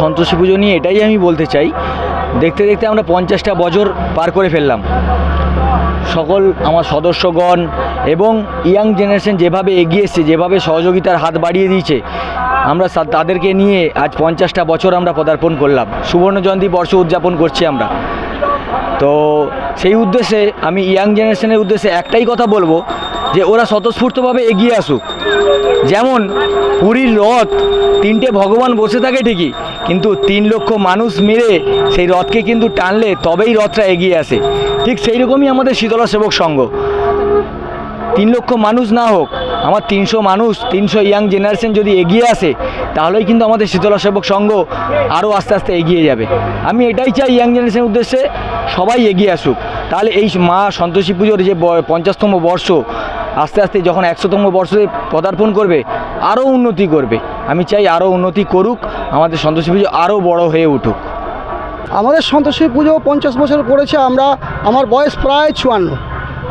সন্তোষী পুজো নিয়ে এটাই আমি বলতে চাই। দেখতে দেখতে আমরা পঞ্চাশটা বছর পার করে ফেললাম। সকল আমার সদস্যগণ এবং ইয়াং জেনারেশন যেভাবে এগিয়ে এসছে, যেভাবে সহযোগিতার হাত বাড়িয়ে দিয়েছে, আমরা তাদেরকে নিয়ে আজ পঞ্চাশটা বছর আমরা পদার্পণ করলাম। সুবর্ণ জয়ন্তী বর্ষ উদযাপন করছি আমরা। তো সেই উদ্দেশ্যে আমি ইয়াং জেনারেশনের উদ্দেশ্যে একটাই কথা বলব যে ওরা স্বতঃস্ফূর্তভাবে এগিয়ে আসুক। যেমন পুরীর রথ, তিনটে ভগবান বসে থাকে ঠিকই, কিন্তু তিন লক্ষ মানুষ মেরে সেই রথকে কিন্তু টানলে তবেই রথটা এগিয়ে আসে। ঠিক সেই রকমই আমাদের শীতলা সেবক সংঘ। তিন লক্ষ মানুষ না হোক, আমার তিনশো মানুষ, তিনশো ইয়াং জেনারেশন যদি এগিয়ে আসে, তাহলেই কিন্তু আমাদের শীতলা সেবক সংঘ আরও আস্তে আস্তে এগিয়ে যাবে। আমি এটাই চাই ইয়াং জেনারেশনের উদ্দেশ্যে সবাই এগিয়ে আসুক। তাহলে এই মা সন্তোষী পুজোর যে পঞ্চাশতম বর্ষ আস্তে আস্তে যখন একশোতম বর্ষে পদার্পণ করবে, আরও উন্নতি করবে। আমি চাই আরও উন্নতি করুক, আমাদের সন্তোষী পুজো আরও বড় হয়ে উঠুক। আমাদের সন্তোষী পুজো পঞ্চাশ বছর করেছে আমরা, আমার বয়স প্রায় চুয়ান্ন।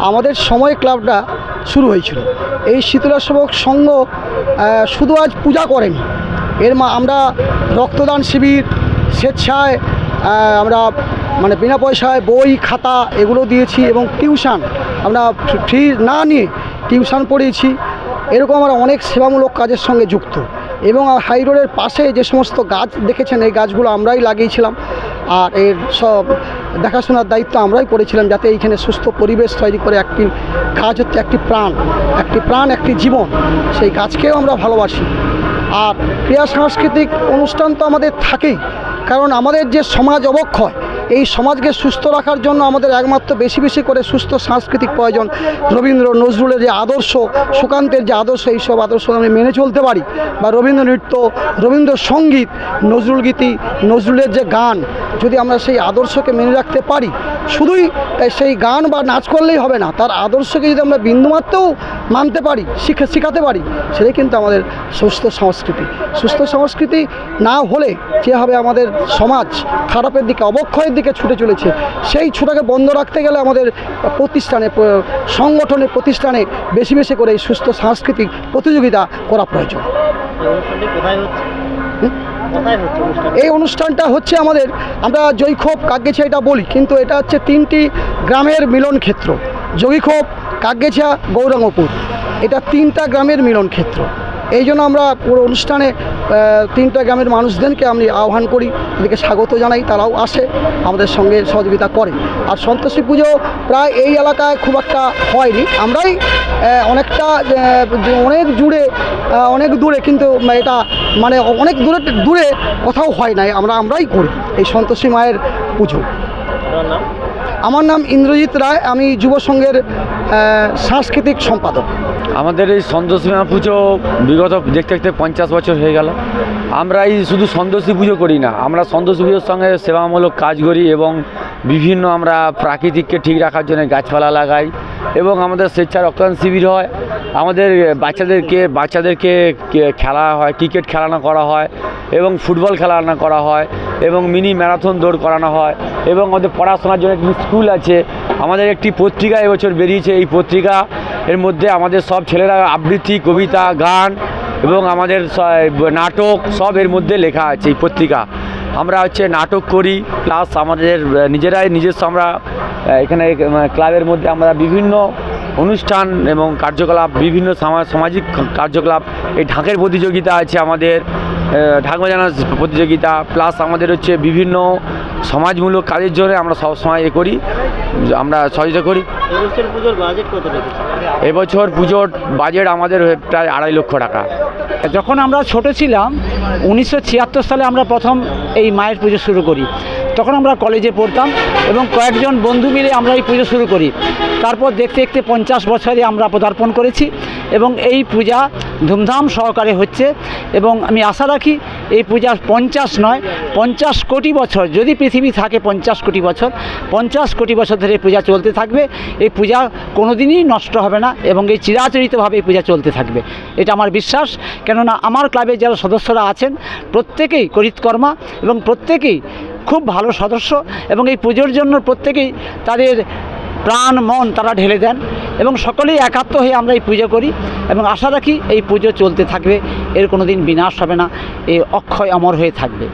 আমাদের সময় ক্লাবটা শুরু হয়েছিল। এই শীতলা সেবক সংঘ শুধু আজ পূজা করেনি। এর মা, আমরা রক্তদান শিবির, স্বেচ্ছায় আমরা মানে বিনা পয়সায় বই, খাতা এগুলো দিয়েছি এবং টিউশন আমরা ফ্রি না নিয়ে টিউশন পড়িয়েছি। এরকম আমরা অনেক সেবামূলক কাজের সঙ্গে যুক্ত। এবং হাই রোডের পাশে যে সমস্ত গাছ দেখেছেন, এই গাছগুলো আমরাই লাগিয়েছিলাম। আর এর সব দেখাশোনার দায়িত্ব আমরাই করেছিলাম যাতে এইখানে সুস্থ পরিবেশ তৈরি করে একটি গাছ হচ্ছে একটি প্রাণ। একটি প্রাণ, একটি জীবন। সেই গাছকেও আমরা ভালোবাসি। আর ক্রিয়া সাংস্কৃতিক অনুষ্ঠান তো আমাদের থাকেই। কারণ আমাদের যে সমাজ অবক্ষয় এই সমাজকে সুস্থ রাখার জন্য আমাদের একমাত্র বেশি বেশি করে সুস্থ সাংস্কৃতিক প্রয়োজন। রবীন্দ্র নজরুলের যে আদর্শ, সুকান্তের যে আদর্শ, এইসব আদর্শ আমি মেনে চলতে পারি। বা রবীন্দ্র নৃত্য, রবীন্দ্র সংগীত, নজরুল গীতি, নজরুলের যে গান, যদি আমরা সেই আদর্শকে মেনে রাখতে পারি, শুধুই সেই গান বা নাচ করলেই হবে না, তার আদর্শকে যদি আমরা বিন্দুমাত্রও মানতে পারি, শিখে, শেখাতে পারি, সেটাই কিন্তু আমাদের সুস্থ সংস্কৃতি। সুস্থ সংস্কৃতি না হলে যে হবে আমাদের সমাজ, খারাপের দিকে অবক্ষয়ের দিকে ছুটে চলেছে। সেই ছুটাকে বন্ধ রাখতে গেলে আমাদের প্রতিষ্ঠানে সংগঠনে প্রতিষ্ঠানে বেশি বেশি করে এই সুস্থ সাংস্কৃতিক প্রতিযোগিতা করা প্রয়োজন। এই অনুষ্ঠানটা হচ্ছে আমাদের, আমরা জৈক্ষোভ কাকগেছা এটা বলি, কিন্তু এটা হচ্ছে তিনটি গ্রামের মিলন ক্ষেত্র। জৈক্ষোভ কাকগেছা গৌরাঙ্গপুর। এটা তিনটা গ্রামের মিলন ক্ষেত্র। এই জন্য আমরা পুরো অনুষ্ঠানে তিনটা গ্রামের মানুষদেরকে আমি আহ্বান করি তাদেরকে স্বাগত জানাই তারাও আসে আমাদের সঙ্গে সহযোগিতা করে। আর সন্তোষী পুজো প্রায় এই এলাকায় খুব একটা হয়নি। আমরাই অনেকটা অনেক জুড়ে অনেক দূরে কিন্তু এটা মানে অনেক দূরে দূরে কোথাও হয় নাই। আমরা আমরাই করি এই সন্তোষী মায়ের পুজো। আমার নাম ইন্দ্রজিৎ রায়। আমি যুব সংঘের সাংস্কৃতিক সম্পাদক। আমাদের এই সন্তোষীমা পুজো বিগত দেখতে দেখতে পঞ্চাশ বছর হয়ে গেল। আমরা এই শুধু সন্তোষী পুজো করি না, আমরা সন্তোষী পুজোর সঙ্গে সেবামূলক কাজ করি এবং বিভিন্ন আমরা প্রাকৃতিককে ঠিক রাখার জন্য গাছপালা লাগাই এবং আমাদের স্বেচ্ছা রক্তদান শিবির হয়। আমাদের বাচ্চাদেরকে বাচ্চাদেরকে খেলা হয়, ক্রিকেট খেলানো করা হয় এবং ফুটবল খেলানো করা হয় এবং মিনি ম্যারাথন দৌড় করানো হয় এবং আমাদের পড়াশোনার জন্য স্কুল আছে। আমাদের একটি পত্রিকা এবছর বেরিয়েছে। এই পত্রিকা এর মধ্যে আমাদের সব ছেলেরা আবৃত্তি, কবিতা, গান এবং আমাদের নাটক সব এর মধ্যে লেখা আছে এই পত্রিকা। আমরা হচ্ছে নাটক করি প্লাস আমাদের নিজেরাই নিজস্ব আমরা এখানে ক্লাবের মধ্যে আমরা বিভিন্ন অনুষ্ঠান এবং কার্যকলাপ, বিভিন্ন সামা- সামাজিক কার্যকলাপ, এই ঢাকের প্রতিযোগিতা আছে আমাদের ঢাক বাজানোর প্রতিযোগিতা প্লাস আমাদের হচ্ছে বিভিন্ন সমাজমূলক কাজের জন্য আমরা সবসময় এ করি আমরা সহযোগিতা করি। এবছর পুজোর বাজেট কত রেখেছে এবছর পুজোর বাজেট আমাদের হয়ে প্রায় আড়াই লক্ষ টাকা। যখন আমরা ছোট ছিলাম উনিশশো ছিয়াত্তর সালে আমরা প্রথম এই মায়ের পুজো শুরু করি। তখন আমরা কলেজে পড়তাম এবং কয়েকজন বন্ধু মিলে আমরা এই পুজো শুরু করি। তারপর দেখতে দেখতে পঞ্চাশ বছরে আমরা পদার্পণ করেছি এবং এই পূজা ধুমধাম সহকারে হচ্ছে এবং আমি আশা রাখি এই পূজা পঞ্চাশ নয়, পঞ্চাশ কোটি বছর, যদি পৃথিবী থাকে পঞ্চাশ কোটি বছর, পঞ্চাশ কোটি বছর ধরে পূজা চলতে থাকবে। এই পূজা কোনোদিনই নষ্ট হবে না এবং এই চিরাচরিতভাবে এই পূজা চলতে থাকবে। এটা আমার বিশ্বাস, কেননা আমার ক্লাবের যারা সদস্যরা আছেন, প্রত্যেকেই করিতকর্মা এবং প্রত্যেকেই খুব ভালো সদস্য এবং এই পুজোর জন্য প্রত্যেকেই তাদের প্রাণ, মন তারা ঢেলে দেন এবং সকলেই একাত্ম হয়ে আমরা এই পুজো করি এবং আশা রাখি এই পুজো চলতে থাকবে। এর কোনো দিন বিনাশ হবে না। এ অক্ষয় অমর হয়ে থাকবে।